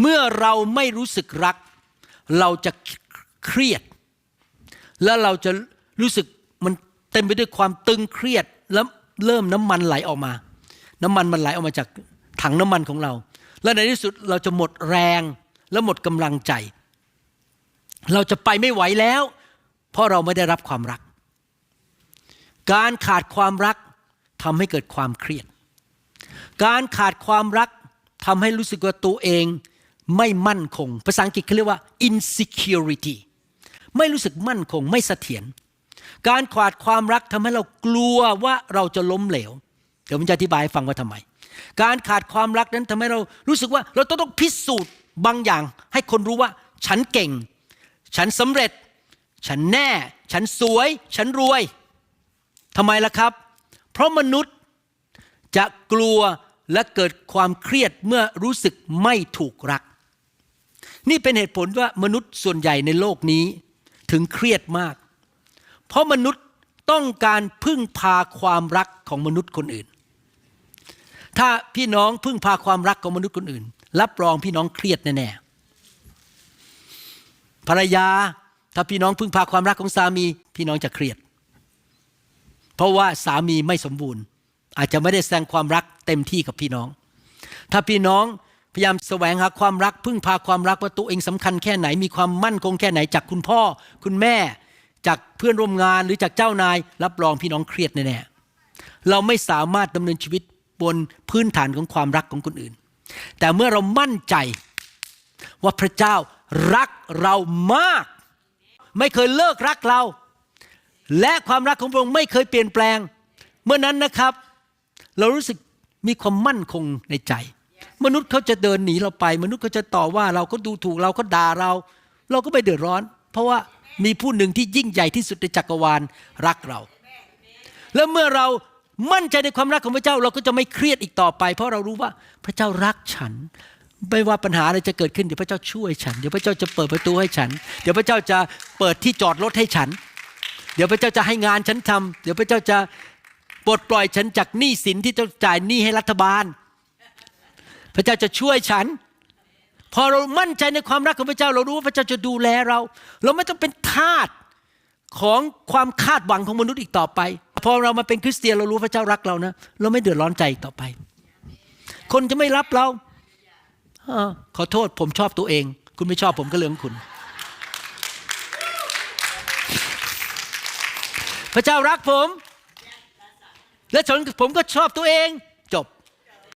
เมื่อเราไม่รู้สึกรัก เราจะเครียด แล้วเราจะรู้สึกมันเต็มไปด้วยความตึงเครียดแล้วเริ่มน้ำมันไหลออกมา น้ำมันมันไหลออกมาจากถังน้ำมันของเรา แล้วในที่สุดเราจะหมดแรงและหมดกำลังใจ เราจะไปไม่ไหวแล้ว เพราะเราไม่ได้รับความรัก การขาดความรักทำให้เกิดความเครียด การขาดความรักทำให้รู้สึกว่าตัวเอง ไม่มั่นคง ภาษาอังกฤษเขาเรียกว่า insecurity ไม่รู้สึกมั่นคงไม่เสถียรการขาดความรักทำให้เรากลัวว่าเราจะล้มเหลว เดี๋ยวผมจะอธิบายให้ฟังว่าทำไม การขาดความรักนั้นทำให้เรารู้สึกว่าเราต้องต้องพิสูจน์บางอย่าง ให้คนรู้ว่า ฉันเก่ง ฉันสำเร็จ ฉันแน่ ฉันสวย ฉันรวยทำไมล่ะครับ เพราะมนุษย์จะกลัวและเกิดความเครียดเมื่อรู้สึกไม่ถูกรัก นี่เป็นเหตุผลว่ามนุษย์ส่วนใหญ่ในโลกนี้ถึงเครียดมาก เพราะมนุษย์ต้องการพึ่งพาความรักของมนุษย์คนอื่น ถ้าพี่น้องพึ่งพาความรักของมนุษย์คนอื่น รับรองพี่น้องเครียดแน่ๆภรรยาถ้าพี่น้องพึ่งพาความรักของสามี พี่น้องจะเครียด เพราะว่าสามีไม่สมบูรณ์ อาจจะไม่ได้แสดงความรักเต็มที่กับพี่น้อง ถ้าพี่น้อง พยายามแสวงหาความรักพึ่งพาความรักว่าตัวเองสำคัญแค่ไหนมีความมั่นคงแค่ไหนจากคุณพ่อ คุณแม่ จากเพื่อนร่วมงานหรือจากเจ้านาย รับรองพี่น้องเครียดแน่ๆเราไม่สามารถดำเนินชีวิตบนพื้นฐานของความรักของคนอื่น แต่เมื่อเรามั่นใจว่าพระเจ้ารักเรามาก ไม่เคยเลิกรักเรา และความรักของพระองค์ไม่เคยเปลี่ยนแปลง เมื่อนั้นนะครับ เรารู้สึกมีความมั่นคงในใจ มนุษย์เขาจะเดินหนีเราไป มนุษย์เขาจะต่อว่าเราก็ดูถูกเราก็ด่าเรา เราก็ไม่เดือดร้อน เพราะว่ามีผู้หนึ่งที่ยิ่งใหญ่ที่สุดในจักรวาลรักเรา แล้วเมื่อเรามั่นใจในความรักของพระเจ้าเราก็จะไม่เครียดอีกต่อไป เพราะเรารู้ว่าพระเจ้ารักฉันไม่ว่าปัญหาอะไรจะเกิดขึ้นเดี๋ยวพระเจ้าช่วยฉัน เดี๋ยวพระเจ้าจะเปิดประตูให้ฉัน เดี๋ยวพระเจ้าจะเปิดที่จอดรถให้ฉัน เดี๋ยวพระเจ้าจะให้งานฉันทำเดี๋ยวพระเจ้าจะปลดปล่อยฉันจากหนี้สินที่ต้องจ่ายหนี้ให้รัฐบาล พระเจ้าจะช่วยฉัน พอเรามั่นใจในความรักของพระเจ้า เรารู้ว่าพระเจ้าจะดูแลเรา เราไม่ต้องเป็นทาสของความคาดหวังของมนุษย์อีกต่อไป พอเรามาเป็นคริสเตียนเรารู้พระเจ้ารักเรานะเราไม่เดือดร้อนใจอีกต่อไป คนจะไม่รับเราอขอโทษผมชอบตัวเอง คุณไม่ชอบผมก็เรื่องของคุณ พระเจ้ารักผม และฉันผมก็ชอบตัวเอง